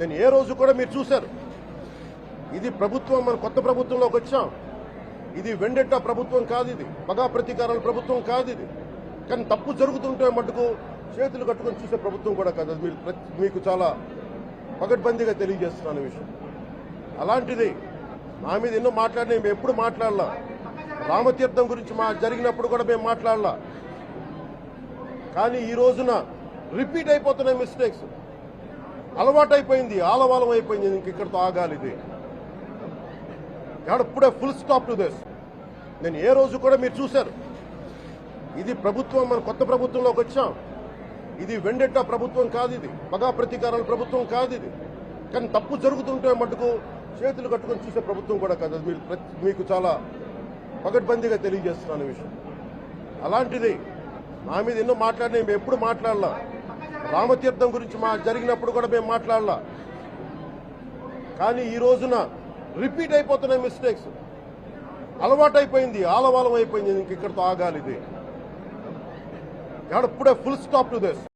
నేను ఏ రోజు కూడా మీరు చూశారు. ఇది ప్రభుత్వం మన కొత్త ప్రభుత్వంలోకి వచ్చాం. ఇది వెండెట్ట ప్రభుత్వం కాదు ఇది. పగా ప్రతీకారాల ప్రభుత్వం కాదు ఇది. కానీ తప్పు జరుగుతుంటే మటుకు చేతులు కట్టుకొని చూసే ప్రభుత్వం కూడా కాదు. అది మీరు మీకు చాలా పగడ్బందీగా తెలియజేస్తున్నాను విషయం. అలాంటిది నా మీద ఎన్నో మాట్లాడిన మేము ఎప్పుడు మాట్లాడలా. రామతీర్థం గురించి మా జరిగినప్పుడు కూడా మేము మాట్లాడలా. కానీ ఈ రోజున రిపీట్ అయిపోతున్నాయి మిస్టేక్స్. అలవాటైపోయింది ఆలవాలం అయిపోయింది ఇంక ఇక్కడితో ఆగాలి ఇది. ఇక్కడ ఇప్పుడే ఫుల్ స్టాప్ టు దిస్ నేను ఏ రోజు కూడా మీరు చూశారు. ఇది ప్రభుత్వం మన కొత్త ప్రభుత్వంలోకి వచ్చాం. ఇది వెండెట్ట ప్రభుత్వం కాదు ఇది. మగా ప్రతీకారాల ప్రభుత్వం కాదు ఇది. కానీ తప్పు జరుగుతుంటే మటుకు చేతులు కట్టుకొని చూసే ప్రభుత్వం కూడా కాదు. మీరు మీకు చాలా పగడ్బందీగా తెలియజేస్తున్నాను విషయం. అలాంటిది నా మీద ఎన్నో మాట్లాడినా మేము ఎప్పుడు మాట్లాడలా. రామతీర్థం గురించి మా జరిగినప్పుడు కూడా మేము మాట్లాడలా. కానీ ఈ రోజున రిపీట్ అయిపోతున్నాయి మిస్టేక్స్. అలవాటైపోయింది ఆలవాలం అయిపోయింది ఇంక ఇక్కడితో ఆగాలి ఇది. ఇక్కడ ఫుల్ స్టాప్ టు దిస్